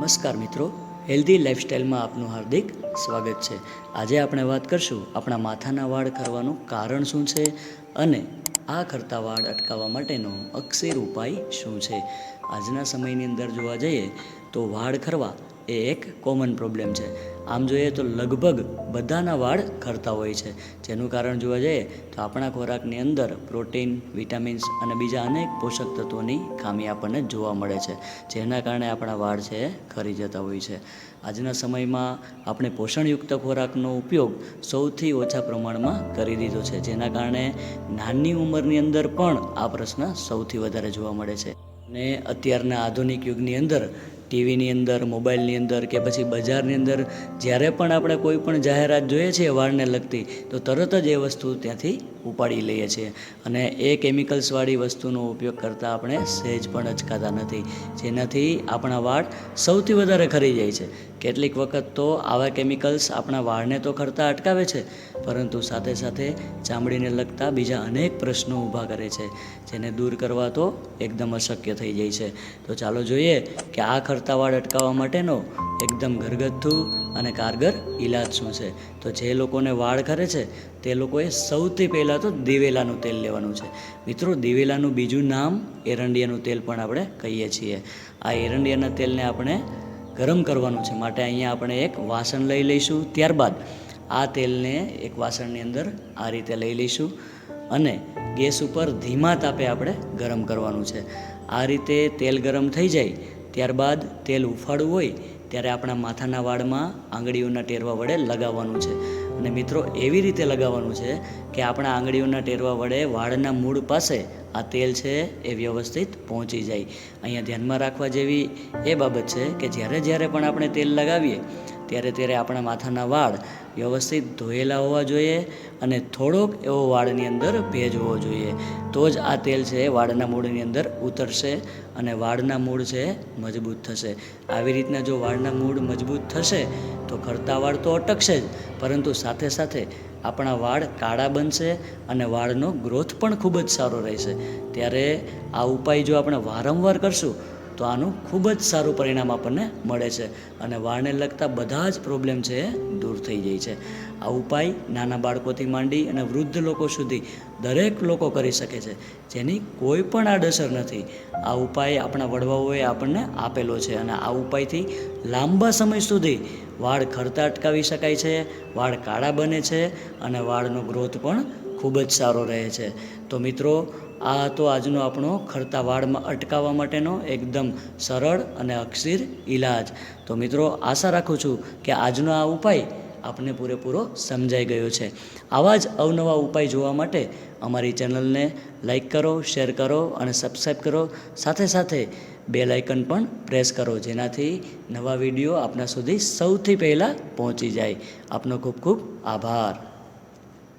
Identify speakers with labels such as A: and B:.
A: નમસ્કાર મિત્રો. હેલ્ધી લાઈફસ્ટાઈલમાં આપનું હાર્દિક સ્વાગત છે. આજે આપણે વાત કરશું આપણા માથાના વાળ ખરવાનું કારણ શું છે અને આ ખરતા વાળ અટકાવવા માટેનો અક્ષેર ઉપાય શું છે. આજના સમયની અંદર જોવા જઈએ તો વાળ ખરવા એ એક કોમન પ્રોબ્લેમ છે. આમ જોઈએ તો લગભગ બધાના વાળ ખરતા હોય છે. જેનું કારણ જોવા જઈએ તો આપણા ખોરાકની અંદર પ્રોટીન, વિટામિન્સ અને બીજા અનેક પોષક તત્વોની ખામી આપણને જોવા મળે છે. જેના કારણે આપણા વાળ છે ખરી જતા હોય છે. આજના સમયમાં આપણે પોષણયુક્ત ખોરાકનો ઉપયોગ સૌથી ઓછા પ્રમાણમાં કરી દીધો છે. જેના કારણે નાની ઉંમરની અંદર પણ આ પ્રશ્ન સૌથી વધારે જોવા મળે છે. ને અત્યારના આધુનિક યુગની અંદર ટીવીની અંદર, મોબાઈલની અંદર કે પછી બજારની અંદર જ્યારે પણ આપણે કોઈ પણ જાહેરાત જોઈએ છીએ વાળને લગતી, તો તરત જ એ વસ્તુ ત્યાંથી ઉપાડી લઈએ છીએ. અને એ કેમિકલ્સવાળી વસ્તુનો ઉપયોગ કરતાં આપણે સહેજ પણ અચકાતા નથી. જેનાથી આપણા વાળ સૌથી વધારે ખરી જાય છે. કેટલીક વખત તો આવા કેમિકલ્સ આપણા વાળને તો ખરતા અટકાવે છે, પરંતુ સાથે સાથે ચામડીને લગતા બીજા અનેક પ્રશ્નો ઊભા કરે છે, જેને દૂર કરવા તો એકદમ અશક્ય થઈ જાય છે. તો ચાલો જોઈએ કે આ ખરતા વાળ અટકાવવા માટેનો એકદમ ઘરગથ્થુ અને કારગર ઈલાજ શું છે? તો જે લોકોને વાળ ખરે છે, તે લોકોએ સૌથી પહેલાં તો દિવેલાનું તેલ લેવાનું છે. મિત્રો, દિવેલાનું બીજું નામ એરંડિયાનું તેલ પણ આપણે કહીએ છીએ. આ એરંડિયાના તેલને આપણે ગરમ કરવાનું છે. માટે અહીંયા આપણે એક વાસણ લઈ લઈશું. ત્યારબાદ આ તેલને એક વાસણની અંદર આ રીતે લઈ લઈશું અને ગેસ ઉપર ધીમા તાપે આપણે ગરમ કરવાનું છે. આ રીતે તેલ ગરમ થઈ જાય ત્યારબાદ તેલ ઉફાળવું હોય ત્યારે આપણા માથાના વાળમાં આંગળીઓના ટેરવા વડે લગાવવાનું છે. અને મિત્રો, એવી રીતે લગાવવાનું છે કે આપણા આંગળીઓના ટેરવા વડે વાળના મૂળ પાસે આ તેલ છે એ વ્યવસ્થિત પહોંચી જાય. અહીંયા ધ્યાનમાં રાખવા જેવી એ બાબત છે કે જ્યારે જ્યારે પણ આપણે તેલ લગાવીએ, ત્યારે ત્યારે આપણા માથાના વાળ વ્યવસ્થિત ધોયેલા હોવા જોઈએ અને થોડોક એવો વાળની અંદર ભેજ હોવો જોઈએ. તો જ આ તેલ છે વાળના મૂળની અંદર ઉતરશે અને વાળના મૂળ છે મજબૂત થશે. આવી રીતના જો વાળના મૂળ મજબૂત થશે, તો ખરતા વાળ તો અટકશે જ, પરંતુ સાથે સાથે આપણા વાળ કાળા બનશે અને વાળનો ગ્રોથ પણ ખૂબ જ સારો રહેશે. ત્યારે આ ઉપાય જો આપણે વારંવાર કરશું તો આનું ખૂબ જ સારું પરિણામ આપણને મળે છે. અને વાળને લગતા બધા જ પ્રોબ્લેમ છે એ દૂર થઈ જાય છે. આ ઉપાય નાના બાળકોથી માંડી અને વૃદ્ધ લોકો સુધી દરેક લોકો કરી શકે છે. જેની કોઈ પણ આડઅસર નથી. આ ઉપાય આપણા વડવાઓએ આપણને આપેલો છે અને આ ઉપાયથી લાંબા સમય સુધી વાળ ખરતા અટકાવી શકાય છે, વાળ કાળા બને છે અને વાળનો ગ્રોથ પણ ખૂબ જ સારો રહે છે. તો મિત્રો, આ હતો આજનો આપણો ખરતા વાળમાં અટકાવવા માટેનો એકદમ સરળ અને અક્ષીર ઈલાજ. તો મિત્રો, આશા રાખું છું કે આજનો આ ઉપાય આપને પૂરેપૂરો સમજાઈ ગયો છે. આવા જ અવનવા ઉપાય જોવા માટે અમારી ચેનલને લાઈક કરો, શેર કરો અને સબસ્ક્રાઈબ કરો. સાથે સાથે બે લાઇકન પણ પ્રેસ કરો, જેનાથી નવા વીડિયો આપના સુધી સૌથી પહેલાં પહોંચી જાય. આપનો ખૂબ ખૂબ આભાર.